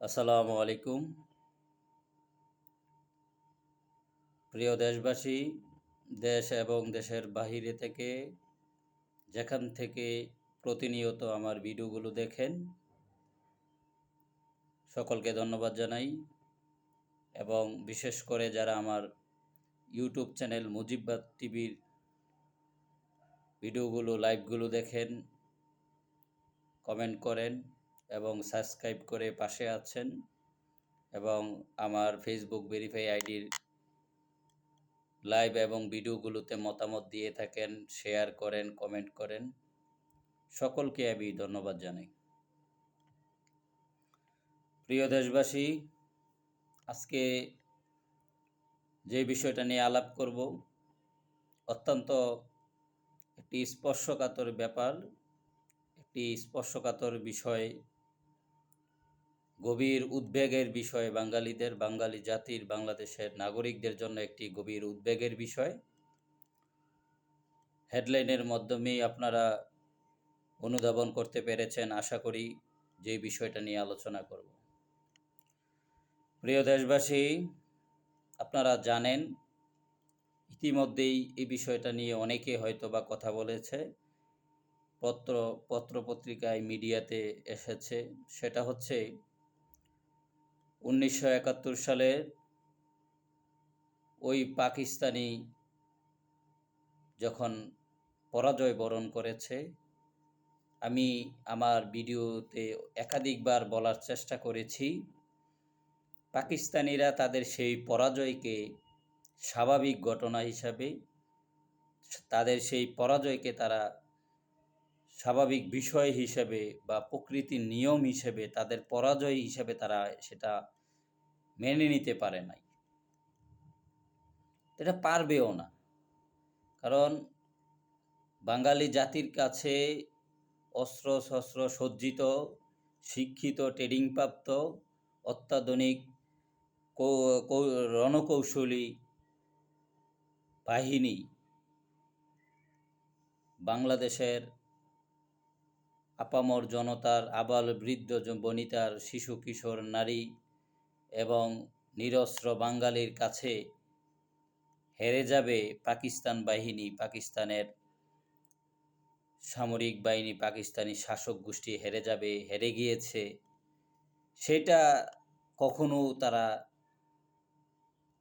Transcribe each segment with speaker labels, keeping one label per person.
Speaker 1: আসসালামু আলাইকুম। প্রিয় দেশবাসী, দেশ এবং দেশের বাহিরে থেকে যেখান থেকে প্রতিনিয়ত আমার ভিডিওগুলো দেখেন, সকলকে ধন্যবাদ জানাই। এবং বিশেষ করে যারা আমার ইউটিউব চ্যানেল মুজিববাদ টিভির ভিডিওগুলো, লাইভগুলো দেখেন কমেন্ট করেন এবং সাবস্ক্রাইব করে পাশে আছেন এবং আমার ফেসবুক ভেরিফাই আইডির লাইভ এবং ভিডিওগুলোতে মতামত দিয়ে থাকেন, শেয়ার করেন, কমেন্ট করেন। সকলকে আমি ধন্যবাদ জানাই। প্রিয় দেশবাসী, আজকে যে বিষয়টা নিয়ে আলাপ করব, অত্যন্ত একটি স্পর্শকাতর ব্যাপার। একটি স্পর্শকাতর বিষয়। গভীর উদ্বেগের বিষয় বাঙালিদের, বাঙালি জাতির, বাংলাদেশের নাগরিকদের জন্য একটি গভীর উদ্বেগের বিষয়। হেডলাইনের মাধ্যমেই আপনারা অনুধাবন করতে পেরেছেন, আশা করি যে বিষয়টা নিয়ে আলোচনা করব। প্রিয় দেশবাসী, আপনারা জানেন, ইতিমধ্যেই এই বিষয়টা নিয়ে অনেকে হয়তো বা কথা বলেছে। পত্র, পত্রপত্রিকায় মিডিয়াতে এসেছে। সেটা হচ্ছে উনিশশো একাত্তর সালের ওই পাকিস্তানি যখন পরাজয় বরণ করেছে, আমি আমার ভিডিওতে একাধিকবার বলার চেষ্টা করেছি, পাকিস্তানিরা তাদের সেই পরাজয়কে স্বাভাবিক ঘটনা হিসাবে, তাদের সেই পরাজয়কে তারা স্বাভাবিক বিষয় হিসেবে বা প্রকৃতির নিয়ম হিসেবে, তাদের পরাজয় হিসেবে তারা সেটা মেনে নিতে পারে নাই। এটা পারবেও না। কারণ বাঙালি জাতির কাছে অস্ত্র শস্ত্র সজ্জিত, শিক্ষিত ট্রেডিংপ্রাপ্ত অত্যাধুনিক রণকৌশলী বাহিনী বাংলাদেশের আপামর জনতার আবাল বৃদ্ধ বনিতার শিশু, কিশোর, নারী এবং নিরস্ত্র বাঙালির কাছে হেরে যাবে পাকিস্তান বাহিনী। পাকিস্তানের সামরিক বাহিনী, পাকিস্তানি শাসক গোষ্ঠী হেরে যাবে, হেরে গিয়েছে। সেটা কখনো তারা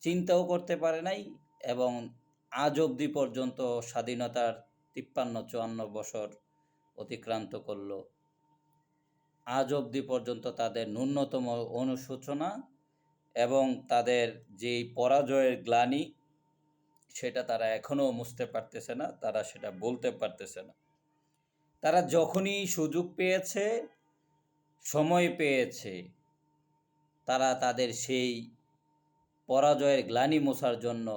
Speaker 1: চিন্তাও করতে পারে নাই এবং আজ অবধি পর্যন্ত স্বাধীনতার তিপ্পান্ন চুয়ান্ন বছর অতিক্রান্ত করল। আজ অবধি পর্যন্ত তাদের ন্যূনতম অনুশোচনা এবং তাদের যেই পরাজয়ের গ্লানি, সেটা তারা এখনও মুছতে পারতেছে না, তারা সেটা বলতে পারতেছে না। তারা যখনই সুযোগ পেয়েছে, সময় পেয়েছে, তারা তাদের সেই পরাজয়ের গ্লানি মোছার জন্য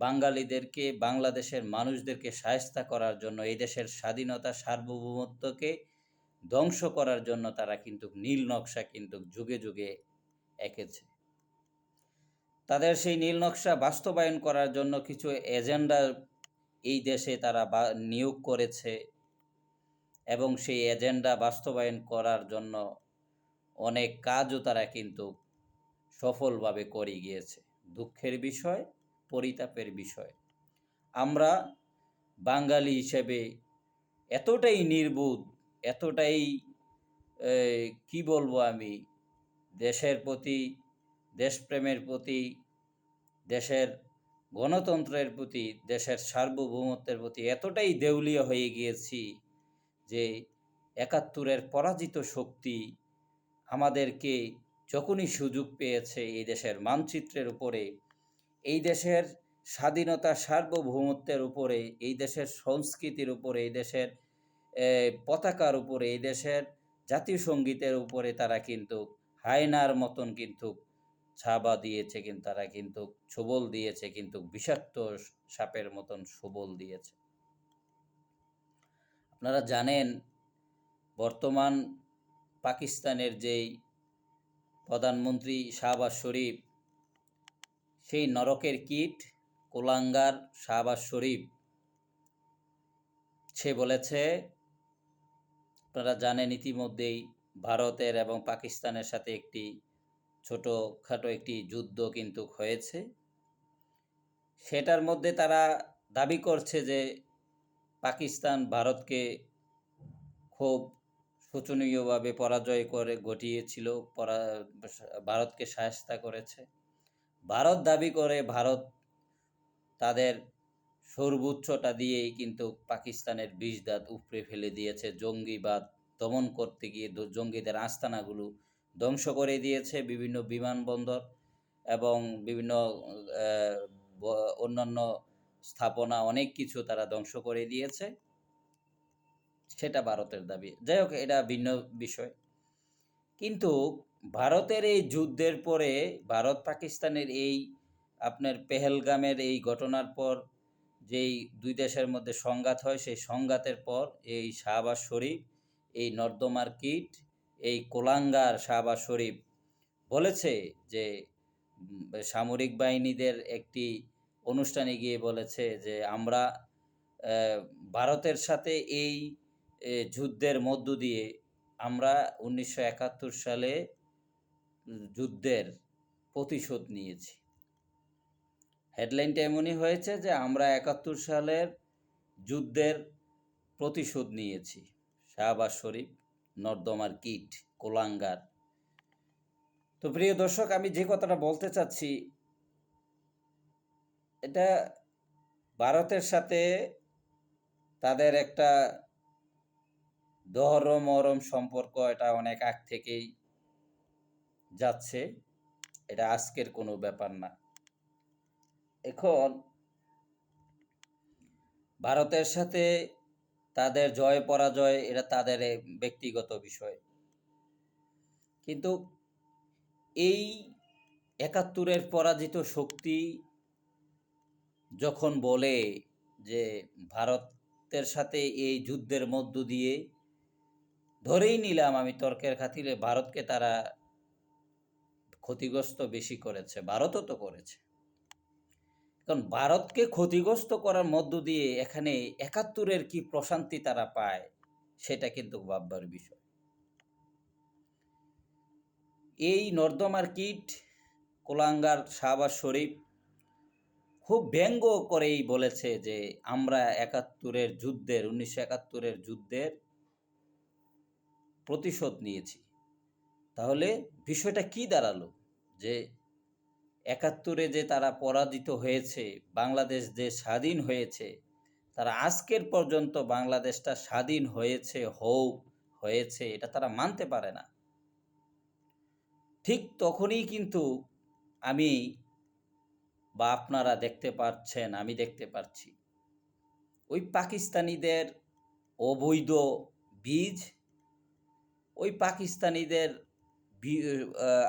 Speaker 1: বাঙালিদেরকে, বাংলাদেশের মানুষদেরকে সায়স্তা করার জন্য, এই দেশের স্বাধীনতা সার্বভৌমত্বকে ধ্বংস করার জন্য তারা কিন্তু নীল নকশা কিন্তু যুগে যুগে এঁকেছে। তাদের সেই নীল নকশা বাস্তবায়ন করার জন্য কিছু এজেন্ডা এই দেশে তারা নিয়োগ করেছে এবং সেই এজেন্ডা বাস্তবায়ন করার জন্য অনেক কাজও তারা কিন্তু সফলভাবে করে গিয়েছে। দুঃখের বিষয় পরিতাপের বিষয়। আমরা বাঙালি হিসেবে এতটাই নির্বোধ, এতটাই কি বলব আমি, দেশের প্রতি, দেশপ্রেমের প্রতি, দেশের গণতন্ত্রের প্রতি, দেশের সার্বভৌমত্বের প্রতি এতটাই দেউলিয়া হয়ে গিয়েছি যে একাত্তরের পরাজিত শক্তি আমাদেরকে যখনই সুযোগ পেয়েছে এই দেশের মানচিত্রের উপরে এই দেশের স্বাধীনতা সার্বভৌমত্বের উপরে, এই দেশের সংস্কৃতির উপরে, এই দেশের পতাকার উপরে, এই দেশের জাতীয় সঙ্গীতের উপরে তারা কিন্তু হায়নার মতন কিন্তু ছাবা দিয়েছে কিন্তু তারা কিন্তু ছবল দিয়েছে, কিন্তু বিষাক্ত সাপের মতন সবল দিয়েছে। আপনারা জানেন, বর্তমান পাকিস্তানের যেই প্রধানমন্ত্রী শাহবাজ শরীফ সেই নরকের কীট কোলাঙ্গার শাহবাজ শরীফ। সে বলেছে, আপনারা জানেন ইতিমধ্যেই ভারতের এবং পাকিস্তানের সাথে একটি ছোটোখাটো একটি যুদ্ধ কিন্তু হয়েছে। সেটার মধ্যে তারা দাবি করছে যে পাকিস্তান ভারতকে খুব শোচনীয়ভাবে পরাজয় করে ঘটিয়েছিল, পরা ভারতকে সায়স্তা করেছে। ভারত দাবি করে ভারত তাদের সর্বোচ্চটা দিয়েই কিন্তু পাকিস্তানের বিষ দাঁত উপড়ে ফেলে দিয়েছে। জঙ্গিবাদ দমন করতে গিয়ে জঙ্গিদের আস্তানাগুলো ধ্বংস করে দিয়েছে বিভিন্ন বিমানবন্দর এবং বিভিন্ন অন্যান্য স্থাপনা অনেক কিছু তারা ধ্বংস করে দিয়েছে। সেটা ভারতের দাবি। যাই হোক, এটা ভিন্ন বিষয়। কিন্তু ভারতের এই যুদ্ধের পরে ভারত পাকিস্তানের এই আপনার পেহেলগামের এই ঘটনার পর, যেই দুই দেশের মধ্যে সংঘাত হয়, সেই সংঘাতের পর এই শাহবাজ শরীফ, এই নর্দমার কিট, এই কোলাঙ্গার শাহবাজ শরীফ বলেছে যে সামরিক বাহিনীদের একটি অনুষ্ঠানে গিয়ে বলেছে যে, আমরা ভারতের সাথে এই যুদ্ধের মধ্য দিয়ে আমরা উনিশশো একাত্তর সালে যুদ্ধের প্রতিশোধ নিয়েছি। হেডলাইনটা এমনই হয়েছে যে আমরা একাত্তর সালের যুদ্ধের প্রতিশোধ নিয়েছি। শাহবাজ শরীফ, নর্দমার কিট, কোলাঙ্গার। তো প্রিয় দর্শক, আমি যে কথাটা বলতে চাচ্ছি, এটা ভারতের সাথে তাদের একটা দহরম মহরম সম্পর্ক, এটা অনেক আগ থেকেই যাচ্ছে, এটা আজকের কোনো ব্যাপার না। এখন ভারতের সাথে তাদের জয় পরাজয়, এটা তাদের ব্যক্তিগত বিষয়। কিন্তু এই একাত্তরের পরাজিত শক্তি যখন বলে যে ভারতের সাথে এই যুদ্ধের মধ্য দিয়ে ধরেই নিলাম আমি তর্কের খাতিরে, ভারতকে তারা ক্ষতিগ্রস্ত বেশি করেছে, ভারতও তো করেছে। কারণ ভারতকে ক্ষতিগ্রস্ত করার মধ্য দিয়ে এখানে একাত্তরের কি প্রশান্তি তারা পায়, সেটা কিন্তু ভাববার বিষয়। এই নর্দমার কিট, কোলাঙ্গার শাহবাজ শরীফ, খুব ব্যঙ্গ করেই বলেছে যে আমরা একাত্তরের যুদ্ধের, উনিশশো একাত্তরের যুদ্ধের প্রতিশোধ নিয়েছি। তাহলে বিষয়টা কি দাঁড়াল? যে একাত্তরে যে তারা পরাজিত হয়েছে, বাংলাদেশ যে স্বাধীন হয়েছে, তারা আজকের পর্যন্ত বাংলাদেশটা স্বাধীন হয়েছে হোক হয়েছে, এটা তারা মানতে পারে না। ঠিক তখনই কিন্তু আমি বা আপনারা দেখতে পাচ্ছেন, আমি দেখতে পাচ্ছি। ওই পাকিস্তানিদের অবৈধ বীজ, ওই পাকিস্তানিদের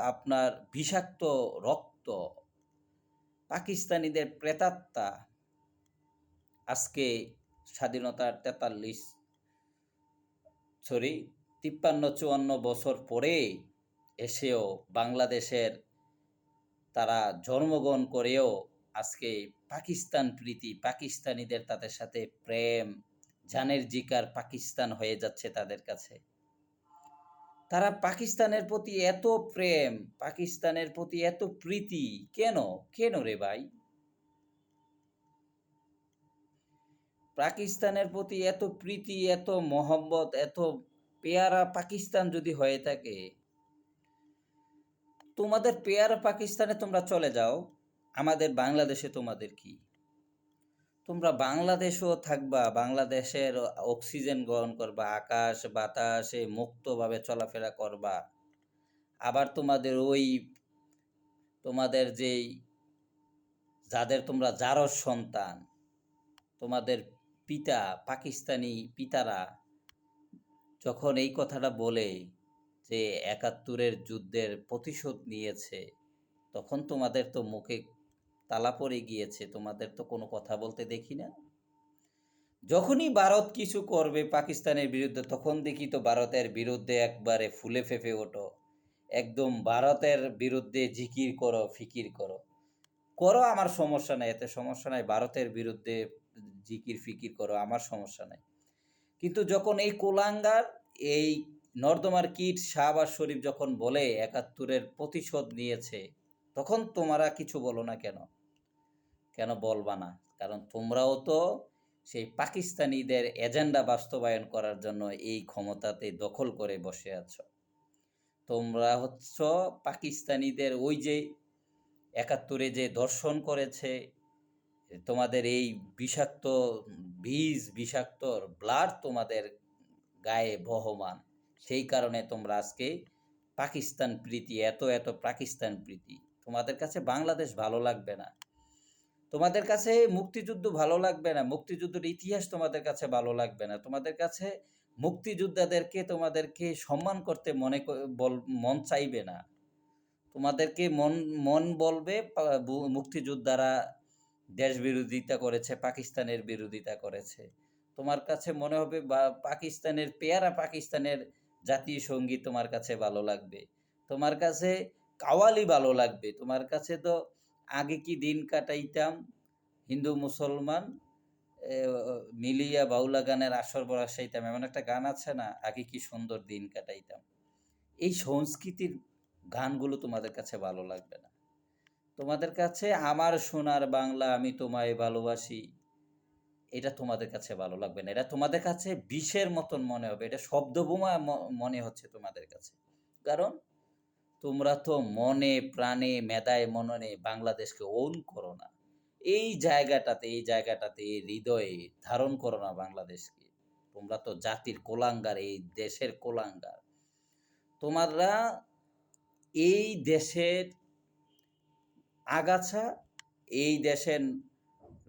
Speaker 1: আপনার বিষাক্ত রক্ত, পাকিস্তানিদের প্রেতাত্মা, আজকে স্বাধীনতার তেতাল্লিশ, সরি, তিপ্পান্ন, চুয়ান্ন বছর পরে এসেও বাংলাদেশের তারা জন্মগ্রহণ করেও আজকে পাকিস্তান প্রীতি, পাকিস্তানিদের তাদের সাথে প্রেম, জানের জিকার পাকিস্তান হয়ে যাচ্ছে তাদের কাছে। তারা পাকিস্তানের প্রতি এত প্রেম, পাকিস্তানের প্রতি এত প্রীতি, কেন? কেন রে ভাই? পাকিস্তানের প্রতি এত প্রীতি, এত মহব্বত, এত পেয়ারা পাকিস্তান যদি হয়ে থাকে, তোমাদের পেয়ারা পাকিস্তানে তোমরা চলে যাও, আমাদের বাংলাদেশে তোমাদের কি? তোমরা বাংলাদেশও থাকবা, বাংলাদেশের অক্সিজেন গ্রহণ করবা, আকাশ বাতাসে মুক্তভাবে চলাফেরা করবা। আবার তোমাদের ওই, তোমাদের যেই, যাদের তোমরা জারস সন্তান, তোমাদের পিতা, পাকিস্তানি পিতারা যখন এই কথাটা বলে যে একাত্তরের যুদ্ধের প্রতিশোধ নিয়েছে, তখন তোমাদের তো মুখে তালা পড়ে গিয়েছে, তোমাদের তো কোনো কথা বলতে দেখি না। যখনই ভারত কিছু করবে পাকিস্তানের বিরুদ্ধে, তখন দেখি তো ভারতের বিরুদ্ধে একবারে ফুলে ফেপে ওঠো। একদম ভারতের বিরুদ্ধে জিকির করো, ফিকির করো। করো, আমার সমস্যা নাই, এতে সমস্যা নাই। ভারতের বিরুদ্ধে জিকির, ফিকির করো, আমার সমস্যা নাই। কিন্তু যখন এই কোলাঙ্গার, এই নর্দমার কীট শাহবাজ শরীফ যখন বলে, একাত্তরের প্রতিশোধ নিয়েছে, তখন তোমরা কিছু বলো না কেন? কেন বলবা না? কারণ তোমরাও তো সেই পাকিস্তানিদের এজেন্ডা বাস্তবায়ন করার জন্য এই ক্ষমতাতে দখল করে বসে আছো। তোমরা হচ্ছ পাকিস্তানিদের ওই যে একাত্তরে যে দর্শন করেছে, তোমাদের এই বিষাক্ত বীজ, বিষাক্ত ব্লাড তোমাদের গায়ে বহমান। সেই কারণে তোমরা আজকে পাকিস্তান প্রীতি, এত এত পাকিস্তান প্রীতি। তোমাদের কাছে বাংলাদেশ ভালো লাগবে না। তোমাদের কাছে মুক্তিযুদ্ধ ভালো লাগবে না? মুক্তিযুদ্ধের ইতিহাস তোমাদের কাছে ভালো লাগবে না? তোমাদের কাছে মুক্তিযোদ্ধাদেরকে তোমাদেরকে সম্মান করতে মনে বল, মন চাইবে না। তোমাদেরকে মন মন বলবে মুক্তিযোদ্ধারা দেশ বিরোধিতা করেছে, পাকিস্তানের বিরোধিতা করেছে। তোমার কাছে মনে হবে বা, পাকিস্তানের পেয়ারা পাকিস্তানের জাতীয় সংগীত তোমার কাছে ভালো লাগবে। তোমার কাছে কাওয়ালি ভালো লাগবে। তোমার কাছে তো আগে কি দিন কাটাইতাম? হিন্দু, মুসলমান মিলিয়া বাউলা গানের আসর বসাইতাম এমন একটা গান আছে না? আগে কি সুন্দর দিন কাটাইতাম। এই সংস্কৃতির গানগুলো তোমাদের কাছে ভালো লাগবে না? তোমাদের কাছে আমার সোনার বাংলা আমি তোমায় ভালোবাসি, এটা তোমাদের কাছে ভালো লাগবে না। এটা তোমাদের কাছে বিষের মতন মনে হবে। এটা শব্দবোমা ম- মনে হচ্ছে তোমাদের কাছে। কারণ তোমরা তো মনে, প্রাণে, মেদায়, মননে বাংলাদেশকে ওন করো না। এই জায়গাটাতে এই জায়গাটাতে এই হৃদয়ে ধারণ করো না বাংলাদেশকে। তোমরা তো জাতির কোলাঙ্গার, এই দেশের কোলাঙ্গার। তোমরা এই দেশের আগাছা, এই দেশের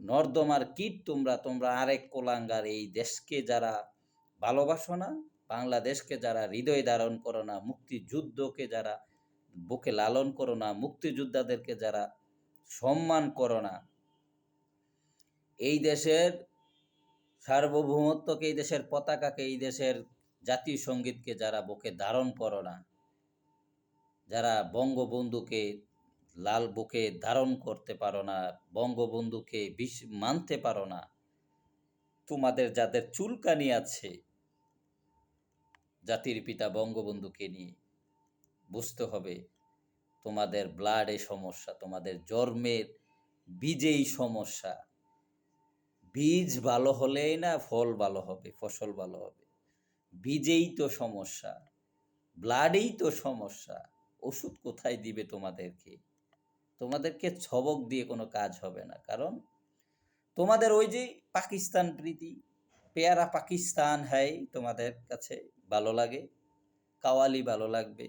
Speaker 1: নর্দমার কীট তোমরা তোমরা আরেক কোলাঙ্গার। এই দেশকে যারা ভালোবাসো না, বাংলাদেশকে যারা হৃদয় ধারণ করো না, মুক্তিযুদ্ধকে যারা বুকে লালন করো না, মুক্তিযোদ্ধাদেরকে যারা সম্মান করো না। এই দেশের সার্বভৌমত্বকে, এই দেশের পতাকাকে, এই দেশের জাতীয় সঙ্গীতকে যারা বুকে ধারণ করো না, যারা বঙ্গবন্ধুকে লাল বুকে ধারণ করতে পারো না, বঙ্গবন্ধুকে বিশ মানতে পারো না, তোমাদের যাদের চুলকানি আছে, জাতির পিতা বঙ্গবন্ধুকে নিয়ে বুঝতে হবে, তোমাদের ব্লাডে সমস্যা, তোমাদের জন্মের বীজেই সমস্যা। বীজ ভালো হলেই না ফল ভালো হবে, ফসল ভালো হবে। বীজেই তো সমস্যা ব্লাডেই তো সমস্যা। ওষুধ কোথায় দিবে তোমাদেরকে? তোমাদেরকে ছবক দিয়ে কোনো কাজ হবে না, কারণ তোমাদের ওই যে পাকিস্তান প্রীতি, পেয়ারা পাকিস্তান হ্যায় তোমাদের কাছে ভালো লাগে, কাওয়ালি ভালো লাগবে।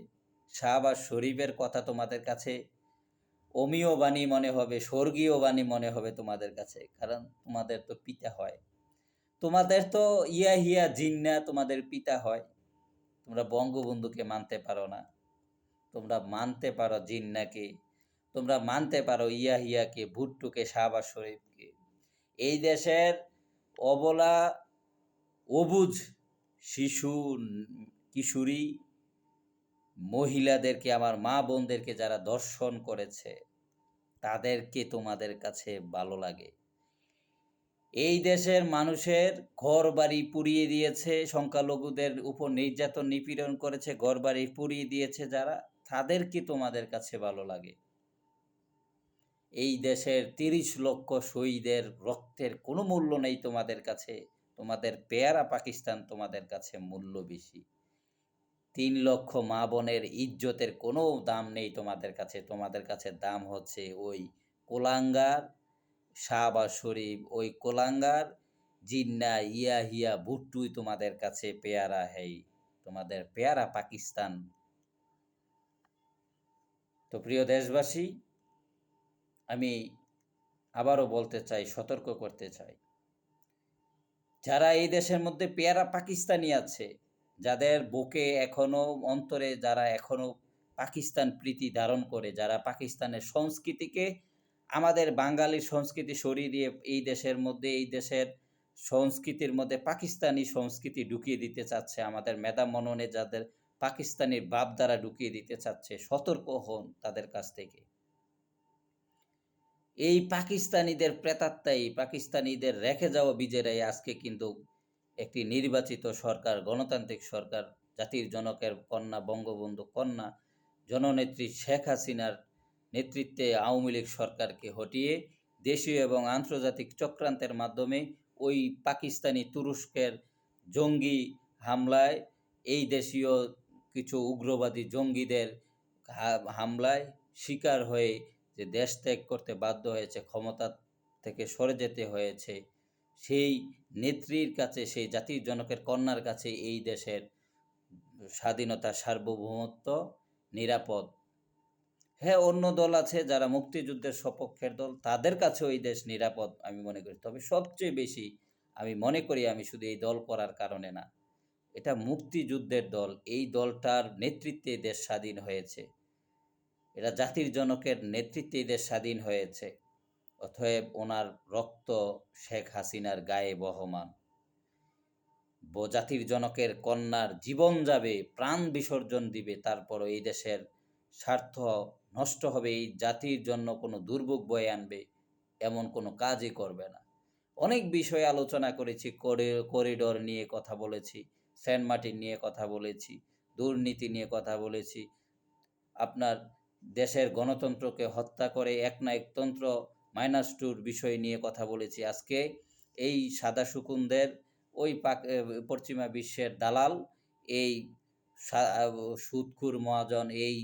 Speaker 1: শাহবাজ শরীফের কথা তোমাদের কাছে, অমীয় বাণী মনে হবে, স্বর্গীয় বাণী মনে হবে তোমাদের কাছে, কারণ তোমাদের তো পিতা হয়। তোমাদের তো ইয়া হিয়া জিন্না তোমাদের পিতা হয়। তোমরা বঙ্গবন্ধুকে মানতে পারো না। তোমরা মানতে পারো জিন্নাকে। তোমরা মানতে পারো ইয়া হিয়াকে, ভুট্টুকে শাহবাজ শরীফকে। এই দেশের অবলা, অবুজ শিশু কিশোরী মহিলাদেরকে, আমার মা বোনদেরকে যারা দর্শন করেছে, তাদেরকে তোমাদের কাছে ভালো লাগে। এই দেশের মানুষের ঘর বাড়ি পুড়িয়ে দিয়েছে, সংখ্যালঘুদের উপর নির্যাতন, নিপীড়ন করেছে ঘর বাড়ি পুড়িয়ে দিয়েছে যারা, তাদেরকে তোমাদের কাছে ভালো লাগে। এই দেশের তিরিশ লক্ষ শহীদের রক্তের কোনো মূল্য নেই তোমাদের কাছে, তোমাদের পেয়ারা পাকিস্তান তোমাদের কাছে মূল্য বেশি। তিন লক্ষ মা বোনের ইজ্জতের কোনো দাম নেই তোমাদের কাছে। তোমাদের কাছে দাম হচ্ছে ওই কোলাঙ্গার শাহবাজ শরীফ। ওই কোলাঙ্গার, জিন্না, ইয়া, হিয়া, ভুট্টুই তোমাদের কাছে পেয়ারা, হেই, তোমাদের পেয়ারা পাকিস্তান। তো প্রিয় দেশবাসী, আমি আবারও বলতে চাই, সতর্ক করতে চাই। যারা এই দেশের মধ্যে পেয়ারা পাকিস্তানি আছে যাদের বুকে এখনও অন্তরে যারা এখনও পাকিস্তান প্রীতি ধারণ করে, যারা পাকিস্তানের সংস্কৃতিকে আমাদের বাঙালির সংস্কৃতি সরিয়ে দিয়ে এই দেশের মধ্যে, এই দেশের সংস্কৃতির মধ্যে পাকিস্তানি সংস্কৃতি ঢুকিয়ে দিতে চাচ্ছে, আমাদের মেধা মননে যাদের পাকিস্তানির বাপ দ্বারা ঢুকিয়ে দিতে চাচ্ছে, সতর্ক হন তাদের কাছ থেকে। এই পাকিস্তানিদের প্রেতাত্মাই, পাকিস্তানিদের রেখে যাওয়া বিজেরাই আজকে কিন্তু একটি নির্বাচিত সরকার, গণতান্ত্রিক সরকার, জাতির জনকের কন্যা, বঙ্গবন্ধু কন্যা, জননেত্রী শেখ হাসিনার নেতৃত্বে আওয়ামী লীগ সরকারকে হটিয়ে দেশীয় এবং আন্তর্জাতিক চক্রান্তের মাধ্যমে ওই পাকিস্তানি তুরস্কের জঙ্গি হামলায়, এই দেশীয় কিছু উগ্রবাদী জঙ্গিদের হামলায় শিকার হয়ে যে দেশ ত্যাগ করতে বাধ্য হয়েছে, ক্ষমতা থেকে সরে যেতে হয়েছে। সেই নেত্রীর কাছে, সেই জাতির জনকের কন্যার কাছে এই দেশের স্বাধীনতা, সার্বভৌমত্ব, নিরাপদ। হ্যাঁ অন্য দল আছে যারা মুক্তিযুদ্ধের সপক্ষের দল, তাদের কাছেও এই দেশ নিরাপদ আমি মনে করি। তবে সবচেয়ে বেশি আমি মনে করি আমি শুধু এই দল করার কারণে না, এটা মুক্তিযুদ্ধের দল। এই দলটার নেতৃত্বে দেশ স্বাধীন হয়েছে। এটা জাতির জনকের নেতৃত্বে দেশ স্বাধীন হয়েছে। অতএব ওনার রক্ত শেখ হাসিনার গায়ে বহমান। জাতির জনকের কন্যার জীবন যাবে, প্রাণ বিসর্জন দিবে, তারপরও এই দেশের স্বার্থ নষ্ট হবে, এই জাতির জন্য কোনো দুর্ভোগ বয়ে আনবে, এমন কোনো কাজই করবে না। অনেক বিষয়ে আলোচনা করেছি, করি- করিডোর নিয়ে কথা বলেছি, সেন্ট মার্টিন নিয়ে কথা বলেছি, দুর্নীতি নিয়ে কথা বলেছি। আপনার দেশের গণতন্ত্রকে হত্যা করে এক না একতন্ত্র মাইনাস টুর বিষয় নিয়ে কথা বলেছি আজকে। এই সাদা শুকুনদের, ওই পাক পশ্চিমা বিশ্বের দালাল, এই সুদখুর মহাজন, এই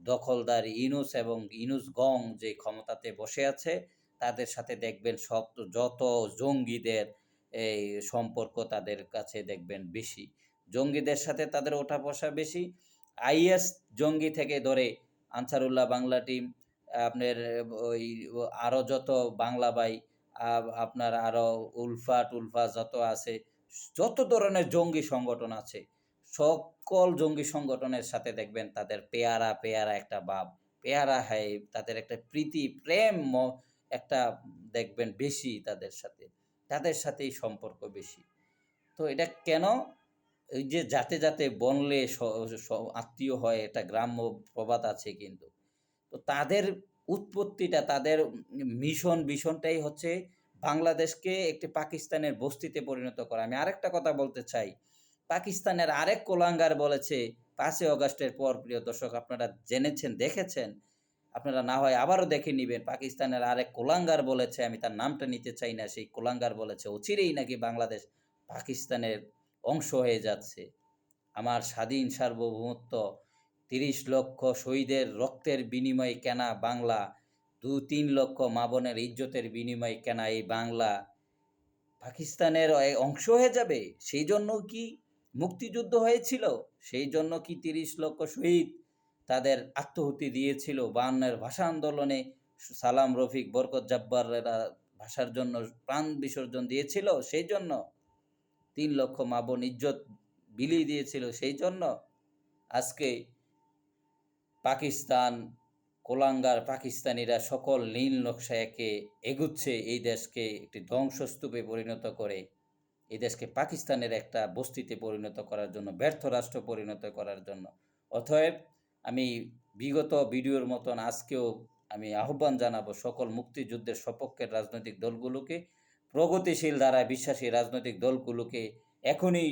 Speaker 1: দখলদার ইনুস এবং ইনুস গং যে ক্ষমতাতে বসে আছে, তাদের সাথে দেখবেন সব যত জঙ্গিদের, এই সম্পর্ক তাদের কাছে দেখবেন বেশি। জঙ্গিদের সাথে তাদের ওঠা বসা বেশি। আইএস জঙ্গি থেকে ধরে আনসারুল্লাহ বাংলা টিম আপনার, ওই আরও যত বাংলা বাই আপনার আরও উলফা টুলফা যত আছে, যত ধরনের জঙ্গি সংগঠন আছে, সকল জঙ্গি সংগঠনের সাথে দেখবেন তাদের পেয়ারা পেয়ারা একটা ভাব, পেয়ারা হয় তাদের একটা প্রীতি, প্রেম একটা দেখবেন বেশি তাদের সাথে, তাদের সাথেই সম্পর্ক বেশি। তো এটা কেন? এই যে যাতে যাতে বনলে আত্মীয় হয়, এটা গ্রাম্য প্রবাদ আছে কিন্তু। তো তাদের উৎপত্তিটা, তাদের মিশন, ভীষণটাই হচ্ছে বাংলাদেশকে একটি পাকিস্তানের বস্তিতে পরিণত করা। আমি আরেকটা কথা বলতে চাই। পাকিস্তানের আরেক কোলাঙ্গার বলেছে পাঁচই অগস্টের পর, প্রিয় দর্শক, আপনারা জেনেছেন, দেখেছেন, আপনারা না হয় আবারও দেখে নেবেন, পাকিস্তানের আরেক কোলাঙ্গার বলেছে, আমি তার নামটা নিতে চাই না, সেই কোলাঙ্গার বলেছে, অচিরেই নাকি বাংলাদেশ পাকিস্তানের অংশ হয়ে যাচ্ছে। আমার স্বাধীন সার্বভৌমত্ব তিরিশ লক্ষ শহীদের রক্তের বিনিময়ে কেনা বাংলা, দু তিন লক্ষ মা বোনের ইজ্জতের বিনিময়ে কেনা এই বাংলা। পাকিস্তানের অংশ হয়ে যাবে? সেই জন্য কি মুক্তিযুদ্ধ হয়েছিল? সেই জন্য কি তিরিশ লক্ষ শহীদ তাদের আত্মহুতি দিয়েছিল? বায়ান্নের ভাষা আন্দোলনে সালাম রফিক বরকত জাব্বাররা ভাষার জন্য প্রাণ বিসর্জন দিয়েছিল? সেই জন্য তিন লক্ষ মা বোন ইজ্জত বিলিয়ে দিয়েছিল? সেই জন্য আজকে পাকিস্তান, কোলাঙ্গার পাকিস্তানিরা সকল নীল নকশা একে এগুচ্ছে, এই দেশকে একটি ধ্বংসস্তূপে পরিণত করে। এই দেশকে পাকিস্তানের একটা বস্তিতে পরিণত করার জন্য, ব্যর্থ রাষ্ট্র পরিণত করার জন্য। অতএব আমি বিগত ভিডিওর মতন আজকেও আমি আহ্বান জানাব সকল মুক্তিযুদ্ধের সপক্ষের রাজনৈতিক দলগুলোকে, প্রগতিশীল ধারায় বিশ্বাসী রাজনৈতিক দলগুলোকে এখনই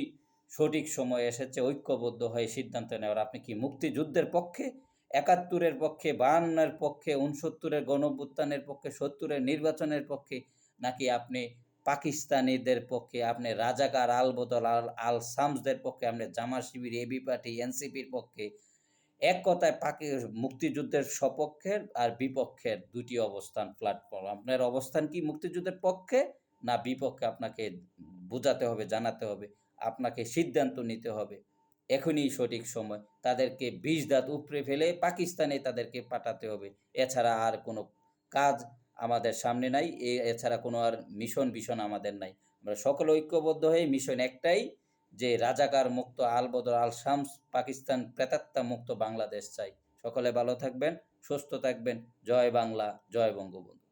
Speaker 1: সঠিক সময় এসেছে, ঐক্যবদ্ধ হয়ে সিদ্ধান্ত নেওয়ার। আপনি কি মুক্তিযুদ্ধের পক্ষে একাত্তরের পক্ষে বাহান্নের পক্ষে উনসত্তরের গণভ্যুত্থানের পক্ষে, সত্তরের নির্বাচনের পক্ষে, নাকি আপনি পাকিস্তানিদের পক্ষে, আপনি রাজাকার আল বদল, আল আল সামসদের পক্ষে, আপনি জামা শিবির এবি পার্টি এনসিপির পক্ষে? এক কথায় পাকি, মুক্তিযুদ্ধের সপক্ষের আর বিপক্ষের দুটি অবস্থান প্ল্যাটফর্ম আপনার অবস্থান কি মুক্তিযুদ্ধের পক্ষে, না বিপক্ষে? আপনাকে বোঝাতে হবে, জানাতে হবে। আপনাকে সিদ্ধান্ত নিতে হবে। এখনই সঠিক সময়। তাদেরকে বিষ দাঁত উপড়ে ফেলে পাকিস্তানে তাদেরকে পাঠাতে হবে। এছাড়া আর কোনো কাজ আমাদের সামনে নাই। এ- এছাড়া কোনো আর মিশন ভীষণ আমাদের নাই। আমরা সকল ঐক্যবদ্ধ হয়ে মিশন একটাই, যে রাজাকার মুক্ত আল বদর, আল শামস, পাকিস্তান প্রেতাত্মা মুক্ত বাংলাদেশ চাই। সকলে ভালো থাকবেন, সুস্থ থাকবেন। জয় বাংলা, জয় বঙ্গবন্ধু।